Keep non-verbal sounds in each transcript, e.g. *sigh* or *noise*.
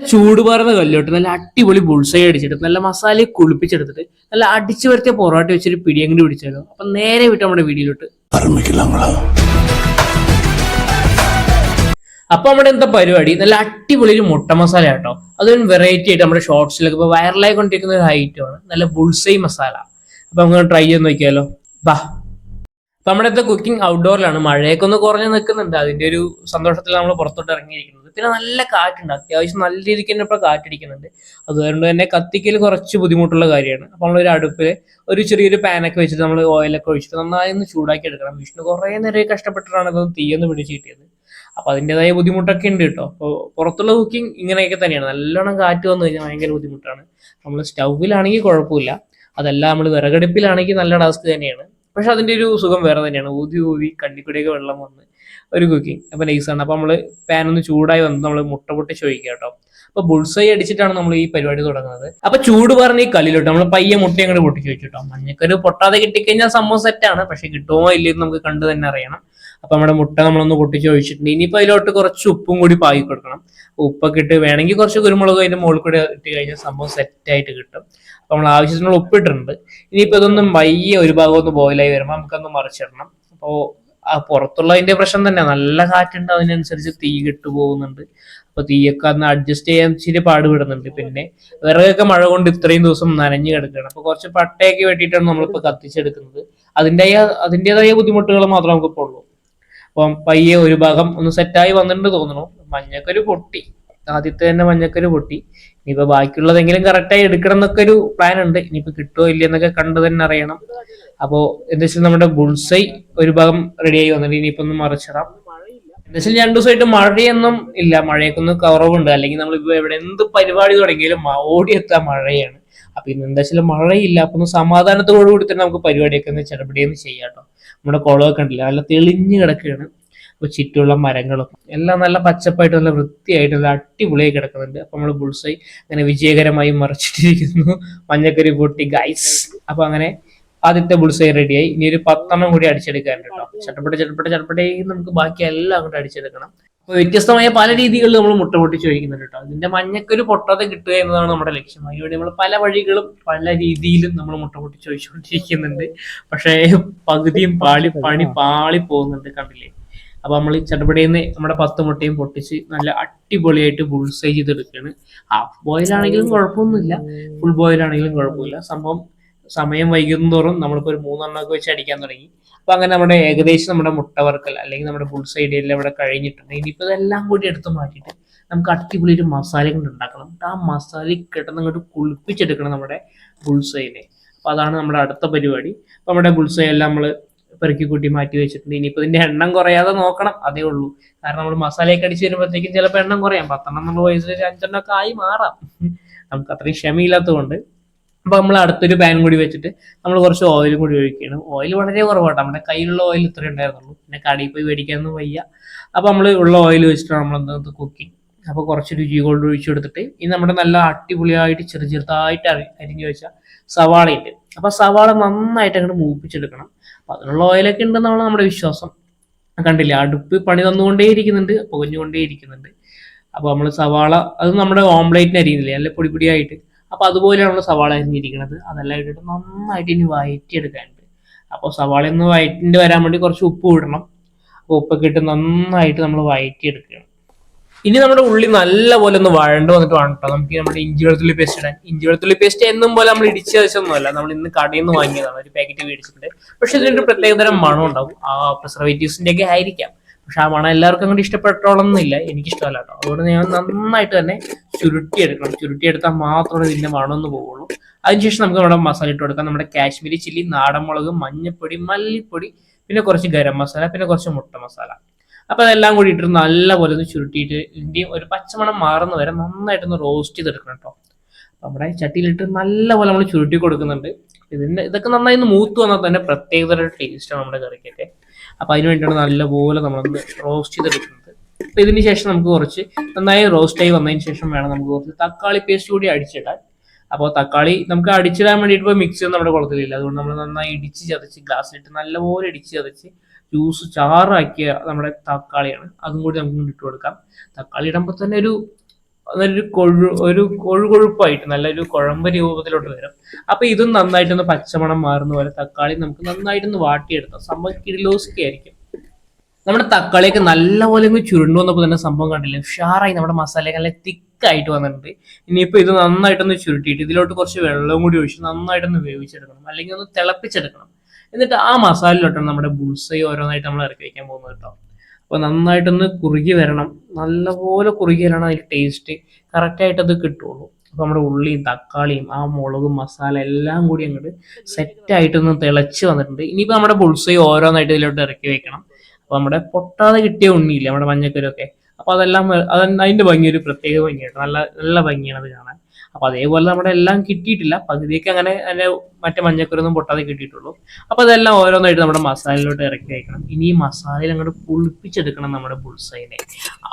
ചൂട് പറഞ്ഞ കല്ലോട്ട് നല്ല അടിപൊളി ബുൾസൈ അടിച്ചിട്ട് നല്ല മസാല കുളിപ്പിച്ചെടുത്തിട്ട് നല്ല അടിച്ചു വരുത്തിയ പൊറോട്ട വെച്ചൊരു പിടിയങ്ങി പിടിച്ചാലോ അപ്പൊ നേരെ വിട്ട് നമ്മുടെ വീഡിയോയിലോട്ട് അപ്പൊ നമ്മുടെ എന്താ പരിപാടി? നല്ല അടിപൊളി ഒരു മുട്ട മസാല കേട്ടോ അതൊരു വെറൈറ്റി ആയിട്ട് നമ്മുടെ ഷോർട്സിലൊക്കെ ഇപ്പൊ വൈറലായി കൊണ്ടിരിക്കുന്ന ഒരു ഐറ്റമാണ് നല്ല ബുൾസൈ മസാല അപ്പൊ നമുക്ക് ട്രൈ ചെയ്ത് നോക്കിയാലോ. ബാ അപ്പൊ നമ്മുടെ എന്താ കുക്കിംഗ് ഔട്ട്ഡോറിലാണ് മഴയൊക്കെ ഒന്ന് കുറഞ്ഞു നിൽക്കുന്നുണ്ട് അതിന്റെ ഒരു സന്തോഷത്തിൽ നമ്മൾ പുറത്തോട്ട് ഇറങ്ങിയിരിക്കുന്നത് പിന്നെ നല്ല കാറ്റുണ്ട്. അത്യാവശ്യം നല്ല രീതിക്ക് തന്നെ ഇപ്പോൾ കാറ്റടിക്കുന്നുണ്ട്. അതുകൊണ്ട് തന്നെ കത്തിക്കൽ കുറച്ച് ബുദ്ധിമുട്ടുള്ള കാര്യമാണ്. അപ്പോൾ നമ്മളൊരു അടുപ്പിൽ ഒരു ചെറിയൊരു പാനൊക്കെ വെച്ചിട്ട് നമ്മൾ ഓയിലൊക്കെ ഒഴിച്ചിട്ട് നന്നായി ഒന്ന് ചൂടാക്കി എടുക്കണം. വിഷ്ണു കുറേ നേരം കഷ്ടപ്പെട്ടിട്ടാണ് ഇതൊന്ന് തീയൊന്ന് പിടിച്ച് കിട്ടിയത്. അപ്പോൾ അതിന്റെതായ ബുദ്ധിമുട്ടൊക്കെ ഉണ്ട് കേട്ടോ. അപ്പോൾ പുറത്തുള്ള കുക്കിംഗ് ഇങ്ങനെയൊക്കെ തന്നെയാണ്. നല്ലോണം കാറ്റ് വന്നു കഴിഞ്ഞാൽ ഭയങ്കര ബുദ്ധിമുട്ടാണ്. നമ്മൾ സ്റ്റൗവിലാണെങ്കിൽ കുഴപ്പമില്ല. അതെല്ലാം നമ്മൾ വിറകടുപ്പിലാണെങ്കിൽ നല്ല ടാസ്ക് തന്നെയാണ്. പക്ഷെ അതിന്റെ ഒരു സുഖം വേറെ തന്നെയാണ്. ഊതി ഊതി കണ്ണിക്കൂടിയൊക്കെ വെള്ളം വന്ന് ഒരു കുക്കിംഗ് അപ്പൊ നൈസാണ് അപ്പോൾ നമ്മൾ പാൻ ഒന്ന് ചൂടായി വന്ന് നമ്മൾ മുട്ട പൊട്ടി ഒഴിക്കുക കേട്ടോ. അപ്പോൾ ബുൾസൈ അടിച്ചിട്ടാണ് നമ്മൾ ഈ പരിപാടി തുടങ്ങുന്നത്. അപ്പോൾ ചൂട് പറഞ്ഞ ഈ കല്ലിലോട്ട് നമ്മൾ പയ്യെ മുട്ട അങ്ങോട്ട് പൊട്ടിച്ച് വെച്ചിട്ടോ മഞ്ഞക്കൊരു പൊട്ടാതെ കിട്ടിക്കഴിഞ്ഞാൽ സംഭവം സെറ്റാണ് പക്ഷെ കിട്ടുമോ ഇല്ലെന്ന് നമുക്ക് കണ്ടു തന്നെ അറിയണം. അപ്പൊ നമ്മുടെ മുട്ട നമ്മളൊന്ന് പൊട്ടിച്ച് ഒഴിച്ചിട്ടുണ്ട്. ഇനിയിപ്പോൾ അതിലോട്ട് കുറച്ച് ഉപ്പും കൂടി പാകി കൊടുക്കണം. ഉപ്പൊക്കെ ഇട്ട് വേണമെങ്കിൽ കുറച്ച് കുരുമുളക് അതിന്റെ മുകളിൽ കൂടി ഇട്ട് കഴിഞ്ഞാൽ സംഭവം സെറ്റായിട്ട് കിട്ടും. നമ്മൾ ആവശ്യത്തിനുള്ള ഉപ്പിട്ടിട്ടുണ്ട്. ഇനിയിപ്പോ ഇതൊന്നും വയ്യ ഒരു ഭാഗം ഒന്ന് ബോയിലായി വരുമ്പോൾ നമുക്കൊന്ന് മറിച്ചിടണം. അപ്പോൾ ആ പുറത്തുള്ളതിന്റെ പ്രശ്നം തന്നെ. നല്ല കാറ്റുണ്ട് അതിനനുസരിച്ച് തീ കെട്ടു പോകുന്നുണ്ട്. അപ്പൊ തീയൊക്കെ അന്ന് അഡ്ജസ്റ്റ് ചെയ്യാൻ ഇച്ചിരി പാടുപെടുന്നുണ്ട്. പിന്നെ വിറകൊക്കെ മഴ കൊണ്ട് ഇത്രയും ദിവസം നനഞ്ഞു കിടക്കുകയാണ്. അപ്പൊ കുറച്ച് പട്ടയൊക്കെ വെട്ടിയിട്ടാണ് നമ്മളിപ്പോ കത്തിച്ചെടുക്കുന്നത്. അതിന്റെ അതിന്റെതായ ബുദ്ധിമുട്ടുകൾ മാത്രമേ നമുക്ക് ഇപ്പോൾ ഉള്ളൂ. അപ്പം പയ്യെ ഒരു ഭാഗം ഒന്ന് സെറ്റായി വന്നിട്ടുണ്ട് തോന്നുന്നു. മഞ്ഞക്കൊരു പൊട്ടി. ആദ്യത്തെ തന്നെ മഞ്ഞക്കൊരു പൊട്ടി. ഇനിയിപ്പോ ബാക്കിയുള്ളതെങ്കിലും കറക്റ്റായി എടുക്കണം എന്നൊക്കെ ഒരു പ്ലാൻ ഉണ്ട്. ഇനിയിപ്പോ കിട്ടുമോ ഇല്ല എന്നൊക്കെ കണ്ടു തന്നെ അറിയണം. അപ്പോ എന്താ വെച്ചാൽ നമ്മുടെ ബുൾസൈ ഒരു ഭാഗം റെഡിയായി വന്നിട്ട് ഇനിയിപ്പോ ഒന്ന് മറിച്ചിടാം. എന്താ വെച്ചാൽ രണ്ടു ദിവസമായിട്ട് മഴയൊന്നും ഇല്ല. മഴയൊക്കെ ഒന്ന് കുറവുണ്ട്. അല്ലെങ്കിൽ നമ്മൾ നമ്മളിപ്പോ എവിടെ എന്ത് പരിപാടി തുടങ്ങിയാലും ഓടിയെത്താൻ മഴയാണ്. അപ്പൊ ഇന്ന് എന്താ വെച്ചാൽ മഴയില്ല. അപ്പൊ ഒന്ന് സമാധാനത്തോടു കൂടി തന്നെ നമുക്ക് പരിപാടിയൊക്കെ ഒന്ന് ചെറുപടിയൊന്ന് ചെയ്യാം കേട്ടോ. നമ്മുടെ കുളമൊക്കെ ഉണ്ടല്ലോ. നല്ല തെളിഞ്ഞു കിടക്കുകയാണ്. ചുറ്റുമുള്ള മരങ്ങളും എല്ലാം നല്ല പച്ചപ്പായിട്ട് നല്ല വൃത്തിയായിട്ട് നല്ല അടിപൊളിയായി കിടക്കുന്നുണ്ട്. അപ്പൊ നമ്മൾ ബുൾസൈ അങ്ങനെ വിജയകരമായി മറിച്ചിട്ടിരിക്കുന്നു. മഞ്ഞക്കരി പൊട്ടി ഗൈസ് അപ്പൊ അങ്ങനെ ആദ്യത്തെ ബുൾസൈ റെഡിയായി ഇനി ഒരു പത്തെണ്ണം കൂടി അടിച്ചെടുക്കാനുണ്ട് കേട്ടോ. ചട്ടപ്പെട്ട ചട്ടപ്പെട്ട ചട്ടപ്പെട്ടേ നമുക്ക് ബാക്കി എല്ലാം അങ്ങോട്ട് അടിച്ചെടുക്കണം. അപ്പൊ വ്യത്യസ്തമായ പല രീതികളിൽ നമ്മൾ മുട്ട പൊട്ടിച്ച് ചോദിക്കുന്നുണ്ട് കേട്ടോ. ഇതിന്റെ മഞ്ഞക്കൊരു പൊട്ടാതെ കിട്ടുക എന്നതാണ് നമ്മുടെ ലക്ഷ്യം. അതിനുവേണ്ടി നമ്മൾ പല വഴികളും പല രീതിയിലും നമ്മൾ മുട്ട പൊട്ടിച്ച് ചോദിച്ചുകൊണ്ടിരിക്കുന്നുണ്ട് പക്ഷേ പകുതിയും പാളി പണി പാളി പോകുന്നുണ്ട് കണ്ടില്ലേ? അപ്പൊ നമ്മൾ ചട്ടപ്പടിയിൽ നമ്മുടെ പത്ത് മുട്ടയും പൊട്ടിച്ച് നല്ല അടിപൊളിയായിട്ട് ബുൾസൈ ചെയ്തെടുക്കുകയാണ്. ഹാഫ് ബോയിൽ ആണെങ്കിലും കുഴപ്പമൊന്നുമില്ല. ഫുൾ ബോയിൽ ആണെങ്കിലും കുഴപ്പമില്ല. സംഭവം സമയം വൈകുന്നതോറും നമ്മളിപ്പോൾ ഒരു മൂന്നെണ്ണമൊക്കെ വെച്ച് അടിക്കാൻ തുടങ്ങി. അപ്പൊ അങ്ങനെ നമ്മുടെ ഏകദേശം നമ്മുടെ മുട്ട വർക്കൽ അല്ലെങ്കിൽ നമ്മുടെ ബുൾസൈ എല്ലാം ഇവിടെ കഴിഞ്ഞിട്ടുണ്ട്. ഇനിയിപ്പോൾ ഇതെല്ലാം കൂടി എടുത്ത് മാറ്റിയിട്ട് നമുക്ക് അടിപൊളി ഒരു മസാല കൊണ്ട് ഉണ്ടാക്കണം. ആ മസാല കിട്ടുന്ന അങ്ങോട്ട് കുളിപ്പിച്ചെടുക്കണം നമ്മുടെ ബുൾസൈനെ അപ്പൊ അതാണ് നമ്മുടെ അടുത്ത പരിപാടി. അപ്പൊ നമ്മുടെ ബുൾസൈ എല്ലാം നമ്മൾ പെറുക്കി കൂട്ടി മാറ്റി വെച്ചിട്ടുണ്ട്. ഇനിയിപ്പോൾ ഇതിന്റെ എണ്ണം കുറയാതെ നോക്കണം. അതേ ഉള്ളൂ. കാരണം നമ്മൾ മസാലയൊക്കെ അടിച്ച് വരുമ്പോഴത്തേക്കും ചിലപ്പോൾ എണ്ണം കുറയാം. പത്തെണ്ണം നമ്മൾ വയസ്സിൽ ഒരു അഞ്ചെണ്ണം ഒക്കെ ആയി മാറാം. നമുക്ക് അത്രയും ക്ഷമയില്ലാത്തതുകൊണ്ട്. അപ്പൊ നമ്മൾ അടുത്തൊരു പാൻ കൂടി വെച്ചിട്ട് നമ്മൾ കുറച്ച് ഓയിലും കൂടി ഒഴിക്കുകയാണ്. ഓയിൽ വളരെ കുറവാട്ടോ. നമ്മുടെ കയ്യിലുള്ള ഓയിൽ ഇത്രേ ഉണ്ടായിരുന്നുള്ളൂ. പിന്നെ കടയിൽ പോയി മേടിക്കാനൊന്നും വയ്യ. അപ്പൊ നമ്മൾ ഉള്ള ഓയിൽ വെച്ചിട്ടാണ് നമ്മൾ എന്താ കുക്കിംഗ് അപ്പൊ കുറച്ച് രുചി കൊണ്ട് ഒഴിച്ചു കൊടുത്തിട്ട് ഇനി നമ്മുടെ നല്ല അടിപൊളിയായിട്ട് ചെറു ചെറുതായിട്ട് അരി- അരിഞ്ഞു വെച്ച സവാളയുണ്ട്. അപ്പൊ സവാള നന്നായിട്ട് അങ്ങോട്ട് മൂപ്പിച്ചെടുക്കണം. അപ്പൊ അതിനുള്ള ഓയിലൊക്കെ ഉണ്ടെന്നാണ് നമ്മുടെ വിശ്വാസം. കണ്ടില്ലേ അടുപ്പ് പണി തന്നുകൊണ്ടേ ഇരിക്കുന്നുണ്ട് തന്നുകൊണ്ടേയിരിക്കുന്നുണ്ട് പുകഞ്ഞുകൊണ്ടേയിരിക്കുന്നുണ്ട്. അപ്പൊ നമ്മൾ സവാള അത് നമ്മുടെ ഓംലേറ്റിന് അരിയുന്നില്ലേ നല്ല പൊടി പൊടിയായിട്ട് അപ്പൊ അതുപോലെയാണ് നമ്മൾ സവാള അരിഞ്ഞിരിക്കുന്നത്. അതെല്ലാം ഇട്ടിട്ട് നന്നായിട്ട് ഇനി വയറ്റിയെടുക്കാനുണ്ട്. അപ്പോൾ സവാള ഒന്ന് വയറ്റിന്റെ വരാൻ വേണ്ടി കുറച്ച് ഉപ്പ് ഇടണം. അപ്പോൾ ഉപ്പൊക്കെ ഇട്ട് നന്നായിട്ട് നമ്മൾ വയറ്റിയെടുക്കുകയാണ് ഇനി നമ്മുടെ ഉള്ളി നല്ല പോലെ ഒന്ന് വഴണ്ട് വന്നിട്ട് വേണം നമുക്ക് നമ്മുടെ ഇഞ്ചി വെളുത്തുള്ളി പേസ്റ്റ് ഇടാൻ. ഇഞ്ചി വെളുത്തുള്ളി പേസ്റ്റ് എന്നും പോലെ നമ്മൾ ഇടിച്ച് വെച്ചൊന്നുമല്ല നമ്മൾ ഇന്ന് കടയിൽ നിന്ന് വാങ്ങിയതാണ്. ഒരു പാക്കറ്റ് മേടിച്ചിട്ടുണ്ട്. പക്ഷെ ഇതിനൊരു പ്രത്യേകതരം മണം ഉണ്ടാവും. ആ പ്രിസർവേറ്റീവ്സിന്റെ ഒക്കെ ആയിരിക്കാം. പക്ഷെ ആ മണം എല്ലാവർക്കും അങ്ങോട്ട് ഇഷ്ടപ്പെട്ടോളന്നില്ല എനിക്ക് ഇഷ്ടമല്ല കേട്ടോ അതുകൊണ്ട് ഞാൻ നന്നായിട്ട് തന്നെ ചുരുട്ടി എടുക്കണം ചുരുട്ടിയെടുക്കണം. ചുരുട്ടിയെടുത്താൽ മാത്രമേ ഇതിന്റെ മണം ഒന്ന് പോവുള്ളൂ. അതിനുശേഷം നമുക്ക് നമ്മുടെ മസാല ഇട്ട് കൊടുക്കാം. നമ്മുടെ കാശ്മീരി ചില്ലി നാടൻ മുളക് മഞ്ഞപ്പൊടി മല്ലിപ്പൊടി പിന്നെ കുറച്ച് ഗരം മസാല പിന്നെ കുറച്ച് മുട്ട മസാല അപ്പൊ അതെല്ലാം കൂടി ഇട്ടിട്ട് നല്ലപോലെ ഒന്ന് ചുരുട്ടിയിട്ട് ഇതിന്റെയും ഒരു പച്ചമണം മാറുന്ന വരെ നന്നായിട്ടൊന്ന് റോസ്റ്റ് ചെയ്തെടുക്കണം കേട്ടോ നമ്മുടെ ചട്ടിയിലിട്ട് നല്ലപോലെ നമ്മൾ ചുരുട്ടി കൊടുക്കുന്നുണ്ട്. ഇതിന്റെ ഇതൊക്കെ നന്നായി ഒന്ന് മൂത്ത് വന്നാൽ തന്നെ പ്രത്യേകതര ടേസ്റ്റാണ് നമ്മുടെ കറിക്കൊക്കെ. അപ്പൊ അതിന് വേണ്ടിയാണ് നല്ലപോലെ നമ്മളൊന്ന് റോസ്റ്റ് ചെയ്തെടുക്കുന്നത്. അപ്പൊ ഇതിന് ശേഷം നമുക്ക് കുറച്ച് നന്നായി റോസ്റ്റ് ആയി വന്നതിന് ശേഷം വേണം നമുക്ക് കുറച്ച് തക്കാളി പേസ്റ്റ് കൂടി അടിച്ചിടാൻ. അപ്പോൾ തക്കാളി നമുക്ക് അടിച്ചിടാൻ വേണ്ടിയിട്ട് ഇപ്പോൾ മിക്സി ഒന്നും നമ്മുടെ കുളത്തിലില്ല. അതുകൊണ്ട് നമ്മൾ നന്നായി ഇടിച്ച് ചതച്ച് ഗ്ലാസ്സിലിട്ട് നല്ലപോലെ ഇടിച്ച് ചതച്ച് ജ്യൂസ് ചാറാക്കിയ നമ്മുടെ തക്കാളിയാണ്. അതും കൂടി നമുക്ക് ഇട്ടു കൊടുക്കാം. തക്കാളി ഇടുമ്പോൾ തന്നെ ഒരു നല്ലൊരു കൊഴു ഒരു കൊഴുകൊഴുപ്പായിട്ട് നല്ലൊരു കുഴമ്പ് രൂപത്തിലോട്ട് വരും. അപ്പൊ ഇതും നന്നായിട്ടൊന്ന് പച്ചമണം മാറുന്ന പോലെ തക്കാളി നമുക്ക് നന്നായിട്ടൊന്ന് വാട്ടിയെടുക്കാം. സംഭവം കിലോസ്കി ആയിരിക്കും. നമ്മുടെ തക്കാളിയൊക്കെ നല്ലപോലെ ചുരുണ്ടു വന്നപ്പോൾ തന്നെ സംഭവം കണ്ടില്ലേ? ഉഷാറായി നമ്മുടെ മസാലയൊക്കെ നല്ല തിക്കായിട്ട് വന്നിട്ടുണ്ട്. ഇനിയിപ്പോൾ ഇത് നന്നായിട്ടൊന്ന് ചുരുട്ടിയിട്ട് ഇതിലോട്ട് കുറച്ച് വെള്ളവും കൂടി ഒഴിച്ച് നന്നായിട്ടൊന്ന് വേവിച്ചെടുക്കണം. അല്ലെങ്കിൽ ഒന്ന് തിളപ്പിച്ചെടുക്കണം. എന്നിട്ട് ആ മസാലയിലോട്ടാണ് നമ്മുടെ ബുൾസൈ ഓരോന്നായിട്ട് നമ്മൾ ഇറക്കി വയ്ക്കാൻ പോകുന്നത് കേട്ടോ. അപ്പോൾ നന്നായിട്ടൊന്ന് കുറുകി വരണം. നല്ലപോലെ കുറുകി വരണം അതിന്റെ ടേസ്റ്റ് കറക്റ്റായിട്ട് അത് കിട്ടുള്ളൂ. അപ്പോൾ നമ്മുടെ ഉള്ളിയും തക്കാളിയും ആ മുളകും മസാല എല്ലാം കൂടി അങ്ങോട്ട് സെറ്റായിട്ടൊന്ന് തിളച്ച് വന്നിട്ടുണ്ട്. ഇനിയിപ്പോൾ നമ്മുടെ ബുൾസൈ ഓരോന്നായിട്ട് ഇതിലോട്ട് ഇറക്കി വെക്കണം. അപ്പോൾ നമ്മുടെ പൊട്ടാതെ കിട്ടിയ ഉണ്ണിയില്ല നമ്മുടെ മഞ്ഞക്കരൊക്കെ അപ്പോൾ അതെല്ലാം അതിന്റെ ഭംഗി ഒരു പ്രത്യേക ഭംഗിയാണ് നല്ല നല്ല ഭംഗിയാണ് അത് കാണാൻ. അപ്പോൾ അതേപോലെ നമ്മുടെ എല്ലാം കിട്ടിയിട്ടില്ല. പകുതിയൊക്കെ അങ്ങനെ അതിന്റെ മറ്റേ മഞ്ഞക്കുരൊന്നും പൊട്ടാതെ കിട്ടിയിട്ടുള്ളൂ. അപ്പോൾ അതെല്ലാം ഓരോന്നായിട്ട് നമ്മുടെ മസാലയിലോട്ട് ഇറക്കി വയ്ക്കണം ഇനി ഈ മസാലയിൽ അങ്ങോട്ട് പുളിപ്പിച്ചെടുക്കണം നമ്മുടെ ബുൾസൈനെ.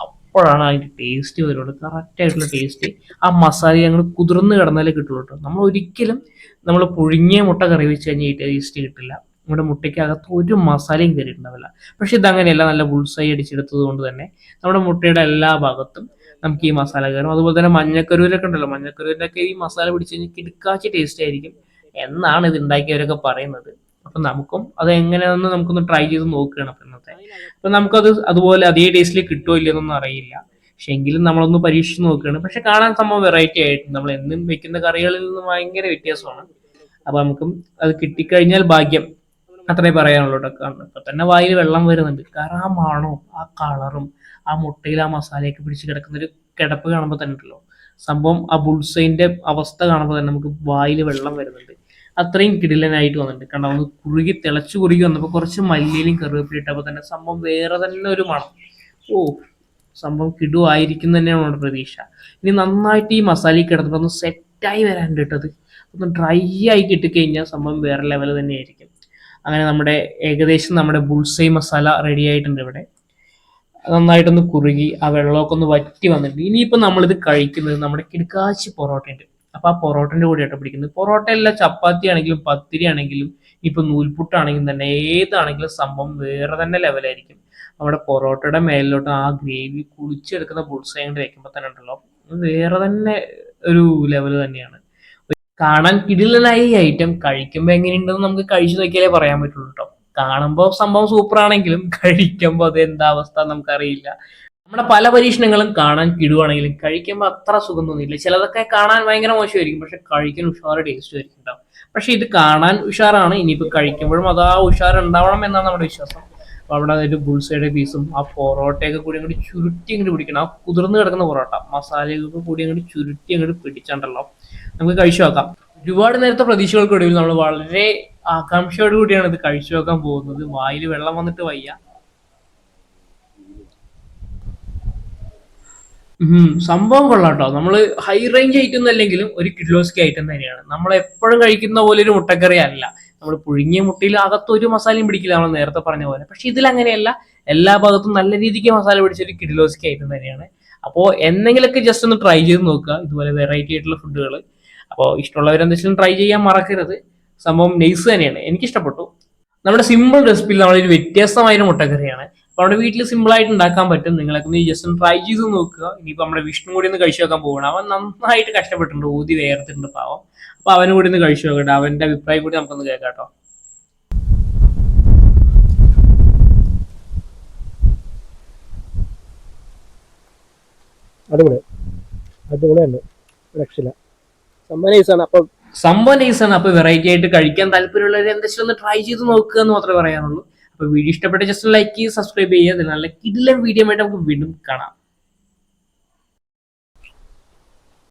അപ്പോഴാണ് അതിന്റെ ടേസ്റ്റ് വരുള്ളൂ. കറക്റ്റ് ആയിട്ടുള്ള ടേസ്റ്റ് ആ മസാല അങ്ങോട്ട് കുതിർന്ന് കിടന്നാലേ കിട്ടുള്ളൂ കേട്ടോ. നമ്മൾ ഒരിക്കലും നമ്മൾ പുഴുങ്ങിയ മുട്ട കറി വെച്ച് കഴിഞ്ഞാൽ ടേസ്റ്റ് കിട്ടില്ല. നമ്മുടെ മുട്ടയ്ക്കകത്ത് ഒരു മസാലയും കയറിയിട്ടുണ്ടാവില്ല. പക്ഷെ ഇതങ്ങനെയല്ല നല്ല ബുൾസൈ അടിച്ചെടുത്തത് കൊണ്ട് തന്നെ നമ്മുടെ മുട്ടയുടെ എല്ലാ ഭാഗത്തും നമുക്ക് ഈ മസാല കയറും. അതുപോലെ തന്നെ മഞ്ഞക്കരുവിലൊക്കെ ഉണ്ടല്ലോ. മഞ്ഞക്കരുവിലൊക്കെ ഈ മസാല പിടിച്ച് കഴിഞ്ഞാൽ കിടക്കാച്ചി ടേസ്റ്റ് ആയിരിക്കും. എന്നാണ് ഇത് ഉണ്ടാക്കിയവരൊക്കെ പറയുന്നത്. അപ്പം നമുക്കും അത് എങ്ങനെയാണെന്ന് നമുക്കൊന്ന് ട്രൈ ചെയ്ത് നോക്കുകയാണ് അപ്പം ഇന്നത്തെ. അപ്പം നമുക്കത് അതുപോലെ അതേ ടേസ്റ്റിൽ കിട്ടുമോ ഇല്ലയെന്നൊന്നും അറിയില്ല. പക്ഷെ എങ്കിലും നമ്മളൊന്ന് പരീക്ഷിച്ച് നോക്കുകയാണ് പക്ഷെ കാണാൻ സംഭവം വെറൈറ്റി ആയിട്ട് നമ്മൾ എന്നും വെക്കുന്ന കറികളിൽ നിന്നും ഭയങ്കര വ്യത്യാസമാണ്. അപ്പൊ നമുക്കും അത് കിട്ടിക്കഴിഞ്ഞാൽ ഭാഗ്യം. അത്രേ പറയാനുള്ളൂ കാരണം തന്നെ വായിൽ വെള്ളം വരുന്നുണ്ട്. കാരണം ആ മണവും ആ കളറും ആ മുട്ടയിൽ ആ മസാലയൊക്കെ പിടിച്ച് കിടക്കുന്ന ഒരു കിടപ്പ് കാണുമ്പോൾ തന്നെ ഉണ്ടല്ലോ. സംഭവം ആ ബുൾസൈന്റെ അവസ്ഥ കാണുമ്പോൾ തന്നെ നമുക്ക് വായിൽ വെള്ളം വരുന്നുണ്ട്. അത്രയും കിടിലനായിട്ട് വന്നിട്ടുണ്ട്. കാരണം ഒന്ന് കുറുകി തിളച്ചു കുറുകി വന്നപ്പോൾ കുറച്ച് മല്ലിയിലും കറിവേപ്പിലും ഇട്ടപ്പോൾ തന്നെ സംഭവം വേറെ തന്നെ ഒരു മണം. ഓ സംഭവം കിടുവായിരിക്കും തന്നെയാണ് നമ്മുടെ പ്രതീക്ഷ. ഇനി നന്നായിട്ട് ഈ മസാലയിൽ കിടന്നിട്ട് ഒന്ന് സെറ്റായി വരാൻ കിട്ടത് ഒന്ന് ഡ്രൈ ആയി കിട്ടിക്കഴിഞ്ഞാൽ സംഭവം വേറെ ലെവൽ തന്നെയായിരിക്കും. അങ്ങനെ നമ്മുടെ ഏകദേശം നമ്മുടെ ബുൾസൈ മസാല റെഡി ആയിട്ടുണ്ട് ഇവിടെ. നന്നായിട്ടൊന്ന് കുറുകി ആ വെള്ളമൊക്കെ ഒന്ന് വറ്റി വന്നിട്ടുണ്ട്. ഇനിയിപ്പോൾ നമ്മളിത് കഴിക്കുന്നത് നമ്മുടെ കിടക്കാശി പൊറോട്ട ഉണ്ട് അപ്പോൾ ആ പൊറോട്ടന്റെ കൂടെയായിട്ട് പിടിക്കുന്നത്. പൊറോട്ടയല്ല ചപ്പാത്തി ആണെങ്കിലും പത്തിരി ആണെങ്കിലും ഇപ്പം നൂൽപുട്ടാണെങ്കിലും തന്നെ ഏതാണെങ്കിലും സംഭവം വേറെ തന്നെ ലെവലായിരിക്കും നമ്മുടെ പൊറോട്ടയുടെ മേലിലോട്ട് ആ ഗ്രേവി കുളിച്ചെടുക്കുന്ന ബുൾസൈ കൊണ്ട് വയ്ക്കുമ്പോൾ തന്നെ ഉണ്ടല്ലോ. വേറെ തന്നെ ഒരു ലെവൽ തന്നെയാണ്. കാണാൻ കിടിലനായി ഈ ഐറ്റം കഴിക്കുമ്പോൾ എങ്ങനെയുണ്ടെന്ന് നമുക്ക് കഴിച്ചു നോക്കിയാലേ പറയാൻ പറ്റുള്ളൂ കേട്ടോ കാണുമ്പോൾ സംഭവം സൂപ്പർ ആണെങ്കിലും *laughs* കഴിക്കുമ്പോൾ അത് എന്താ അവസ്ഥ നമുക്കറിയില്ല. നമ്മുടെ പല പരീക്ഷണങ്ങളും കാണാൻ കിടുവാണെങ്കിലും കഴിക്കുമ്പോൾ അത്ര സുഖം തോന്നിയില്ല. ചിലതൊക്കെ കാണാൻ ഭയങ്കര മോശമായിരിക്കും. പക്ഷെ കഴിക്കാൻ ഉഷാറ് ടേസ്റ്റ് ആയിരിക്കും ഉണ്ടാവും പക്ഷെ ഇത് കാണാൻ ഉഷാറാണ്. ഇനിയിപ്പോൾ കഴിക്കുമ്പോഴും അത് ആ ഉഷാർ ഉണ്ടാവണം എന്നാണ് നമ്മുടെ വിശ്വാസം. അവിടെ ഒരു ബുൾസൈഡ് പീസും ആ പൊറോട്ടയൊക്കെ കൂടി അങ്ങോട്ട് ചുരുട്ടി അങ്ങോട്ട് പിടിക്കണം. ആ കുതിർന്ന് കിടക്കുന്ന പൊറോട്ട. മസാലയൊക്കെ കൂടി അങ്ങോട്ട് ചുരുട്ടി അങ്ങോട്ട് പിടിച്ചാണ്ടല്ലോ. നമുക്ക് കഴിച്ചു നോക്കാം. ഒരുപാട് നേരത്തെ പ്രതീക്ഷകൾക്കൊടുവിൽ നമ്മൾ വളരെ ആകാംക്ഷയോട് കൂടിയാണ് ഇത് കഴിച്ചു നോക്കാൻ പോകുന്നത്. വായിൽ വെള്ളം വന്നിട്ട് വയ്യ. സംഭവം കൊള്ളാം കേട്ടോ നമ്മൾ ഹൈ റേഞ്ച് ഐറ്റം അല്ലെങ്കിലും ഒരു കിഡ്ലോസ്കി ഐറ്റം തന്നെയാണ്. നമ്മൾ എപ്പോഴും കഴിക്കുന്ന പോലെ ഒരു മുട്ടക്കറി അല്ല. നമ്മൾ പുഴുങ്ങിയ മുട്ടയിൽ അകത്ത് ഒരു മസാലയും പിടിക്കില്ല നമ്മൾ നേരത്തെ പറഞ്ഞ പോലെ. പക്ഷെ ഇതിൽ അങ്ങനെയല്ല എല്ലാ ഭാഗത്തും നല്ല രീതിക്ക് മസാല പിടിച്ചൊരു ആയിട്ട് ഐറ്റം തന്നെയാണ്. അപ്പോൾ എന്തെങ്കിലുമൊക്കെ ജസ്റ്റ് ഒന്ന് ട്രൈ ചെയ്ത് നോക്കുക. ഇതുപോലെ വെറൈറ്റി ആയിട്ടുള്ള ഫുഡുകൾ അപ്പോൾ ഇഷ്ടമുള്ളവരെന്താ ട്രൈ ചെയ്യാൻ മറക്കരുത്. സംഭവം നൈസ് തന്നെയാണ്. എനിക്ക് ഇഷ്ടപ്പെട്ടു നമ്മുടെ സിമ്പിൾ റെസിപ്പിയിൽ നമ്മളൊരു വ്യത്യസ്തമായൊരു മുട്ടക്കറിയാണ്. നമ്മുടെ വീട്ടിൽ സിമ്പിൾ ആയിട്ട് ഉണ്ടാക്കാൻ പറ്റും. നിങ്ങളൊക്കെ ഒന്ന് ജസ്റ്റ് ഒന്ന് ട്രൈ ചെയ്ത് നോക്കുക. ഇനിയിപ്പോൾ നമ്മുടെ വിഷ്ണു കൂടി ഒന്ന് കഴിച്ചു നോക്കാൻ പോകണം അവൻ നന്നായിട്ട് കഷ്ടപ്പെട്ടിട്ടുണ്ട്. ഊതി വേർത്തിട്ടുണ്ട് പാവം. അപ്പോൾ അവനും കൂടി ഒന്ന് കഴിച്ചു നോക്കട്ടെ. അവന്റെ അഭിപ്രായം കൂടി നമുക്കൊന്ന് കേൾക്കാം കേട്ടോ. അടിപൊളി. അടിപൊളിയുണ്ട് രക്ഷയില്ല. സംഭവം നൈസാണ് അപ്പൊ സംഭവം നൈസാണ് അപ്പോൾ വെറൈറ്റി ആയിട്ട് കഴിക്കാൻ താല്പര്യമുള്ളവർ എന്താ ഒന്ന് ട്രൈ ചെയ്ത് നോക്കുക എന്ന് മാത്രമേ പറയാനുള്ളൂ. അപ്പോൾ വീഡിയോ ഇഷ്ടപ്പെട്ട ജസ്റ്റ് ലൈക്ക് ചെയ്യുക. സബ്സ്ക്രൈബ് ചെയ്യുക നല്ല കിടിലൻ വീഡിയോ ആയിട്ട് നമുക്ക് വീണ്ടും കാണാം.